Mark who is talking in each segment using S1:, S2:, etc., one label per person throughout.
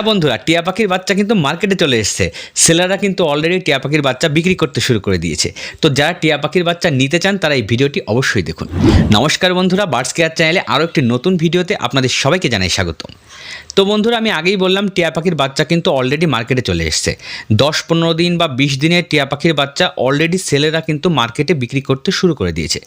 S1: হ্যাঁ বন্ধুরা, টিয়া পাখির বাচ্চা কিন্তু মার্কেটে চলে এসেছে। সেলাররা কিন্তু অলরেডি টিয়া পাখির বাচ্চা বিক্রি করতে শুরু করে দিয়েছে। তো যারা টিয়া পাখির বাচ্চা নিতে চান, তারা এই ভিডিওটি অবশ্যই দেখুন। নমস্কার বন্ধুরা বার্ডস কেয়ার চ্যানেলে আরও একটি নতুন ভিডিওতে আপনাদের সবাইকে জানাই স্বাগতম। তো বন্ধুরা, আমি আগেই বললাম, টিয়া পাখির বাচ্চা কিন্তু অলরেডি মার্কেটে চলে এসেছে। দশ পনেরো দিন বা বিশ দিনের টিয়া পাখির বাচ্চা অলরেডি সেলেরা কিন্তু মার্কেটে বিক্রি করতে শুরু করে দিয়েছে।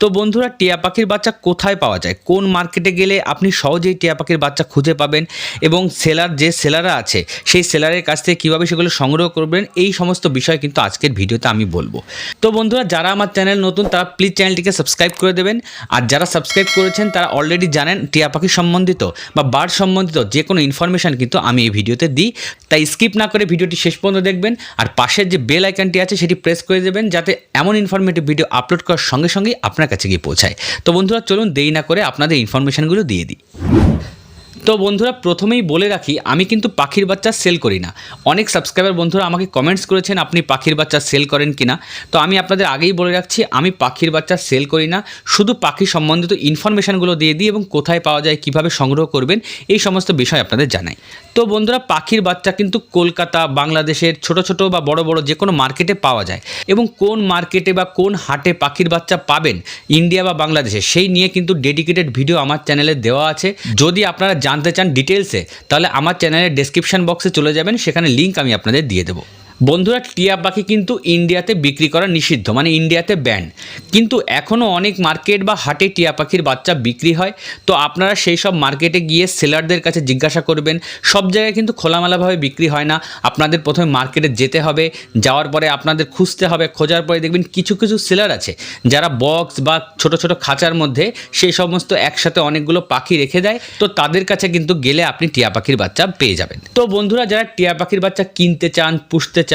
S1: তো বন্ধুরা, টিয়া পাখির বাচ্চা কোথায় পাওয়া যায়? কোন মার্কেটে গেলে আপনি সহজেই টিয়া পাখির বাচ্চা খুঁজে পাবেন? এবং সেলার, যে সেলাররা আছে, সেই সেলারের কাছ থেকে কীভাবে সেগুলো সংগ্রহ করবেন? এই সমস্ত বিষয় কিন্তু আজকের ভিডিওতে আমি বলব। তো বন্ধুরা, যারা আমার চ্যানেল নতুন, তারা প্লিজ চ্যানেলটিকে সাবস্ক্রাইব করে দেবেন। আর যারা সাবস্ক্রাইব করেছেন, তারা অলরেডি জানেন, টিয়া পাখি সম্বন্ধিত বা বার্ড সম্বন্ধিত যে কোনো ইনফরমেশান কিন্তু আমি এই ভিডিওতে দিই। তাই স্কিপ না করে ভিডিওটি শেষ পর্যন্ত দেখবেন। আর পাশের যে বেল আইকনটি আছে, সেটি প্রেস করে দেবেন, যাতে এমন ইনফরমেটিভ ভিডিও আপলোড করার সঙ্গে সঙ্গেই আপনার কাছে গিয়ে পৌঁছায়। তো বন্ধুরা চলুন দেরি না করে আপনাদের ইনফরমেশানগুলো দিয়ে দিই। তো বন্ধুরা, প্রথমেই বলে রাখি, আমি কিন্তু পাখির বাচ্চা সেল করি না। অনেক সাবস্ক্রাইবার বন্ধুরা আমাকে কমেন্টস করেছেন, আপনি পাখির বাচ্চা সেল করেন কিনা? তো আমি আপনাদের আগেই বলে রাখছি, আমি পাখির বাচ্চা সেল করি না। শুধু পাখি সম্বন্ধিত ইনফরমেশানগুলো দিয়ে দিই এবং কোথায় পাওয়া যায়, কীভাবে সংগ্রহ করবেন, এই সমস্ত বিষয় আপনাদের জানাই। তো বন্ধুরা, পাখির বাচ্চা কিন্তু কলকাতা, বাংলাদেশের ছোট ছোট বা বড় বড় যে কোনো মার্কেটে পাওয়া যায়। এবং কোন মার্কেটে বা কোন হাটে পাখির বাচ্চা পাবেন ইন্ডিয়া বা বাংলাদেশে, সেই নিয়ে কিন্তু ডেডিকেটেড ভিডিও আমার চ্যানেলে দেওয়া আছে। যদি আপনারা জানতে চান ডিটেলসে তাহলে আমার চ্যানেলের ডেসক্রিপশন বক্সে চলে যাবেন, সেখানে লিঙ্ক আমি আপনাদের দিয়ে দেবো। বন্ধুরা, টিয়া পাখি কিন্তু ইন্ডিয়াতে বিক্রি করা নিষিদ্ধ মানে ইন্ডিয়াতে ব্যান কিন্তু এখনও অনেক মার্কেট বা হাটে টিয়া পাখির বাচ্চা বিক্রি হয়। তো আপনারা সেই সব মার্কেটে গিয়ে সেলারদের কাছে জিজ্ঞাসা করবেন। সব জায়গায় কিন্তু খোলামেলাভাবে বিক্রি হয় না। আপনাদের প্রথমে মার্কেটে যেতে হবে। যাওয়ার পরে আপনাদের খুঁজতে হবে। খোঁজার পরে দেখবেন কিছু কিছু সেলার আছে। যারা বক্স বা ছোট ছোট খাঁচার মধ্যে সেই সমস্ত একসাথে অনেকগুলো পাখি রেখে দেয়। তো তাদের কাছে কিন্তু গেলে আপনি টিয়া পাখির বাচ্চা পেয়ে যাবেন। তো বন্ধুরা, যারা টিয়া পাখির বাচ্চা কিনতে চান, পুষতে চান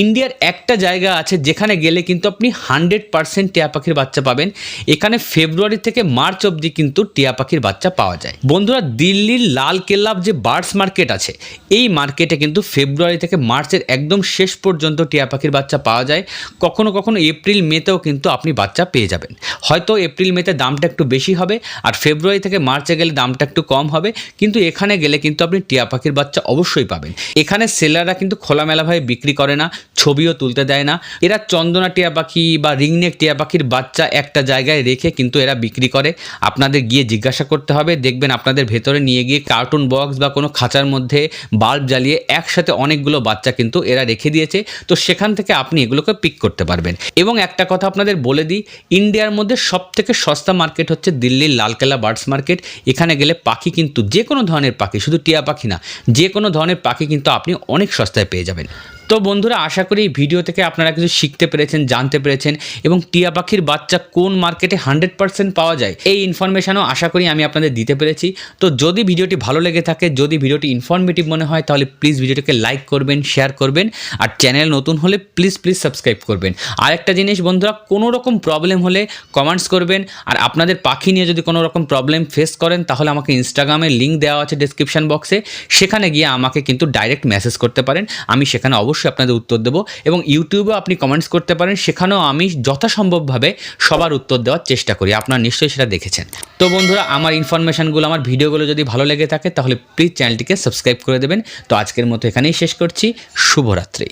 S1: ইন্ডিয়ার একটা জায়গা আছে যেখানে গেলে কিন্তু আপনি হান্ড্রেড পার্সেন্ট টিয়া পাখির বাচ্চা পাবেন। এখানে ফেব্রুয়ারি থেকে মার্চ অবধি কিন্তু টিয়া পাখির বাচ্চা পাওয়া যায়। বন্ধুরা, দিল্লির লাল কেল্লাব যে বার্ডস মার্কেট আছে, এই মার্কেটে কিন্তু ফেব্রুয়ারি থেকে মার্চের একদম শেষ পর্যন্ত টিয়া পাখির বাচ্চা পাওয়া যায়। কখনো কখনো এপ্রিল মেতেও কিন্তু আপনি বাচ্চা পেয়ে যাবেন। হয়তো এপ্রিল মেতে দামটা একটু বেশি হবে আর ফেব্রুয়ারি থেকে মার্চে গেলে দামটা একটু কম হবে, কিন্তু এখানে গেলে কিন্তু আপনি টিয়া পাখির বাচ্চা অবশ্যই পাবেন। এখানে সেলাররা কিন্তু খোলামেলাভাবে বিক্রি করে না, ছবিও তুলতে দেয় না। এরা চন্দনা টিয়া পাখি বা রিংনেক টিয়া পাখির বাচ্চা একটা জায়গায় রেখে কিন্তু এরা বিক্রি করে। আপনাদের গিয়ে জিজ্ঞাসা করতে হবে, দেখবেন আপনাদের ভেতরে নিয়ে গিয়ে কার্টুন বক্স বা কোনো খাঁচার মধ্যে বাল্ব জ্বালিয়ে একসাথে অনেকগুলো বাচ্চা কিন্তু এরা রেখে দিয়েছে। তো সেখান থেকে আপনি এগুলোকে পিক করতে পারবেন। এবং একটা কথা আপনাদের বলে দিই ইন্ডিয়ার মধ্যে সব থেকে সস্তা মার্কেট হচ্ছে দিল্লির লালকেলা বার্ডস মার্কেট এখানে গেলে পাখি কিন্তু যে কোনো ধরনের পাখি, শুধু টিয়া পাখি না যে কোনো ধরনের পাখি কিন্তু আপনি অনেক সস্তায় পেয়ে যাবেন। তো বন্ধুরা, আশা করি এই ভিডিও থেকে আপনারা কিছু শিখতে পেরেছেন, জানতে পেরেছেন এবং টিয়া পাখির বাচ্চা কোন মার্কেটে হান্ড্রেড পার্সেন্ট পাওয়া যায় এই ইনফরমেশনও আশা করি আমি আপনাদের দিতে পেরেছি। তো যদি ভিডিওটি ভালো লেগে থাকে, যদি ভিডিওটি ইনফরমেটিভ মনে হয়, তাহলে প্লিজ ভিডিওটিকে লাইক করবেন শেয়ার করবেন আর চ্যানেল নতুন হলে প্লিজ প্লিজ সাবস্ক্রাইব করবেন। আর একটা জিনিস বন্ধুরা, কোনো রকম প্রবলেম হলে কমেন্টস করবেন আর আপনাদের পাখি নিয়ে যদি কোনো রকম প্রবলেম ফেস করেন, তাহলে আমাকে ইনস্টাগ্রামে লিঙ্ক দেওয়া আছে ডিসক্রিপশন বক্সে সেখানে গিয়ে আমাকে কিন্তু ডাইরেক্ট মেসেজ করতে পারেন। আমি সেখানে অবশ্যই অবশ্যই আপনাদের উত্তর দেবো এবং ইউটিউবেও আপনি কমেন্টস করতে পারেন, সেখানেও আমি যথাসম্ভবভাবে সবার উত্তর দেওয়ার চেষ্টা করি। আপনারা নিশ্চয়ই সেটা দেখেছেন। তো বন্ধুরা, আমার ইনফরমেশানগুলো আমার ভিডিওগুলো যদি ভালো লেগে থাকে, তাহলে প্লিজ চ্যানেলটিকে সাবস্ক্রাইব করে দেবেন। তো আজকের মতো এখানেই শেষ করছি। শুভরাত্রি।